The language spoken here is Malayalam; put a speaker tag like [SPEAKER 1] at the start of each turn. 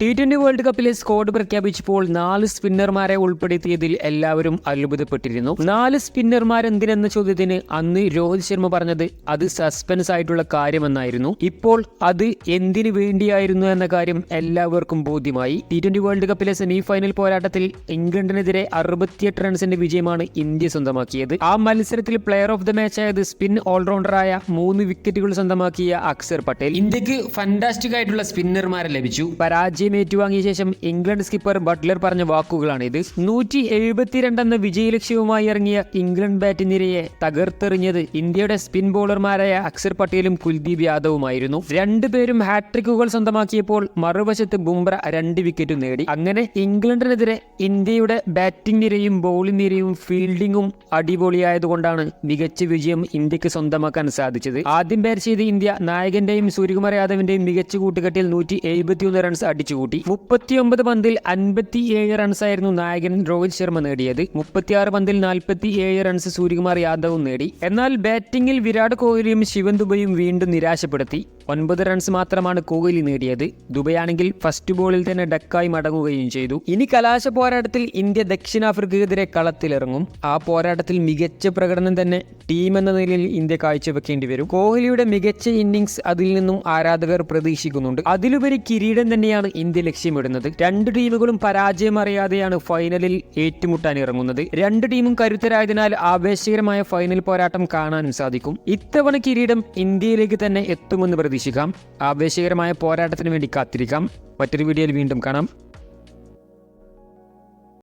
[SPEAKER 1] ടി ട്വന്റി വേൾഡ് കപ്പിലെ സ്ക്വാഡ് പ്രഖ്യാപിച്ചപ്പോൾ നാല് സ്പിന്നർമാരെ ഉൾപ്പെടുത്തിയതിൽ എല്ലാവരും അത്ഭുതപ്പെട്ടിരുന്നു. നാല് സ്പിന്നർമാർ എന്തിനെന്ന ചോദ്യത്തിന് അന്ന് രോഹിത് ശർമ്മ പറഞ്ഞത് അത് സസ്പെൻസ് ആയിട്ടുള്ള കാര്യമെന്നായിരുന്നു. ഇപ്പോൾ അത് എന്തിനു വേണ്ടിയായിരുന്നു എന്ന കാര്യം എല്ലാവർക്കും ബോധ്യമായി. ടി ട്വന്റി വേൾഡ് കപ്പിലെ സെമി ഫൈനൽ പോരാട്ടത്തിൽ ഇംഗ്ലണ്ടിനെതിരെ അറുപത്തിയെട്ട് റൺസിന്റെ വിജയമാണ് ഇന്ത്യ സ്വന്തമാക്കിയത്. ആ മത്സരത്തിൽ പ്ലെയർ ഓഫ് ദ മാച്ച് ആയത് സ്പിൻ ഓൾറൗണ്ടറായ മൂന്ന് വിക്കറ്റുകൾ സ്വന്തമാക്കിയ അക്സർ പട്ടേൽ. ഇന്ത്യയ്ക്ക് ഫന്റാസ്റ്റിക് ആയിട്ടുള്ള സ്പിന്നർമാരെ ലഭിച്ചു. പരാജയം ഏറ്റുവാങ്ങിയ ശേഷം ഇംഗ്ലണ്ട് സ്കിപ്പർ ബട്ട്ലർ പറഞ്ഞ വാക്കുകളാണിത് നൂറ്റി എഴുപത്തിരണ്ട് എന്ന വിജയലക്ഷ്യവുമായി ഇറങ്ങിയ ഇംഗ്ലണ്ട് ബാറ്റ് നിരയെ തകർത്തെറിഞ്ഞത് ഇന്ത്യയുടെ സ്പിൻ ബോളർമാരായ അക്സർ പട്ടേലും കുൽദീപ് യാദവുമായിരുന്നു. രണ്ടുപേരും ഹാട്രിക്കുകൾ സ്വന്തമാക്കിയപ്പോൾ മറുവശത്ത് ബുംറ രണ്ട് വിക്കറ്റും നേടി. അങ്ങനെ ഇംഗ്ലണ്ടിനെതിരെ ഇന്ത്യയുടെ ബാറ്റിംഗ് നിരയും ബോളിംഗ് നിരയും ഫീൽഡിംഗും അടിപൊളിയായതുകൊണ്ടാണ് മികച്ച വിജയം ഇന്ത്യയ്ക്ക് സ്വന്തമാക്കാൻ സാധിച്ചത്. ആദ്യം ബാറ്റ് ചെയ്ത് ഇന്ത്യ നായകന്റെയും സൂര്യകുമാർ യാദവിന്റെയും മികച്ച കൂട്ടുകെട്ടിൽ നൂറ്റി എഴുപത്തിയൊന്ന് റൺസ് അടിച്ചുകൂട്ടി മുപ്പത്തിയൊമ്പത് പന്തിൽ അൻപത്തി ഏഴ് റൺസായിരുന്നു നായകൻ രോഹിത് ശർമ്മ നേടിയത്. മുപ്പത്തിയാറ് പന്തിൽ നാൽപ്പത്തി ഏഴ് റൺസ് സൂര്യകുമാർ യാദവും നേടി. എന്നാൽ ബാറ്റിംഗിൽ വിരാട് കോഹ്ലിയും ശിവൻ ദുബയും വീണ്ടും നിരാശപ്പെടുത്തി. ഒൻപത് റൺസ് മാത്രമാണ് കോഹ്ലി നേടിയത്. ദുബൈയാണെങ്കിൽ ഫസ്റ്റ് ബോളിൽ തന്നെ ഡക്കായി മടങ്ങുകയും ചെയ്തു. ഇനി കലാശ പോരാട്ടത്തിൽ ഇന്ത്യ ദക്ഷിണാഫ്രിക്കയ്ക്കെതിരെ കളത്തിലിറങ്ങും. ആ പോരാട്ടത്തിൽ മികച്ച പ്രകടനം തന്നെ ടീം എന്ന നിലയിൽ ഇന്ത്യ കാഴ്ചവെക്കേണ്ടി വരും. കോഹ്ലിയുടെ മികച്ച ഇന്നിങ്സ് അതിൽ നിന്നും ആരാധകർ പ്രതീക്ഷിക്കുന്നുണ്ട്. അതിലുപരി കിരീടം തന്നെയാണ് ഇന്ത്യ ലക്ഷ്യമിടുന്നത്. രണ്ട് ടീമുകളും പരാജയം അറിയാതെയാണ് ഫൈനലിൽ ഏറ്റുമുട്ടാൻ ഇറങ്ങുന്നത്. രണ്ട് ടീമും കരുത്തരായതിനാൽ ആവേശകരമായ ഫൈനൽ പോരാട്ടം കാണാനും സാധിക്കും. ഇത്തവണ കിരീടം ഇന്ത്യയിലേക്ക് തന്നെ എത്തുമെന്ന് പ്രതീക്ഷിക്കാം ആവേശകരമായ പോരാട്ടത്തിന് വേണ്ടി കാത്തിരിക്കാം. മറ്റൊരു വീഡിയോയിൽ വീണ്ടും കാണാം.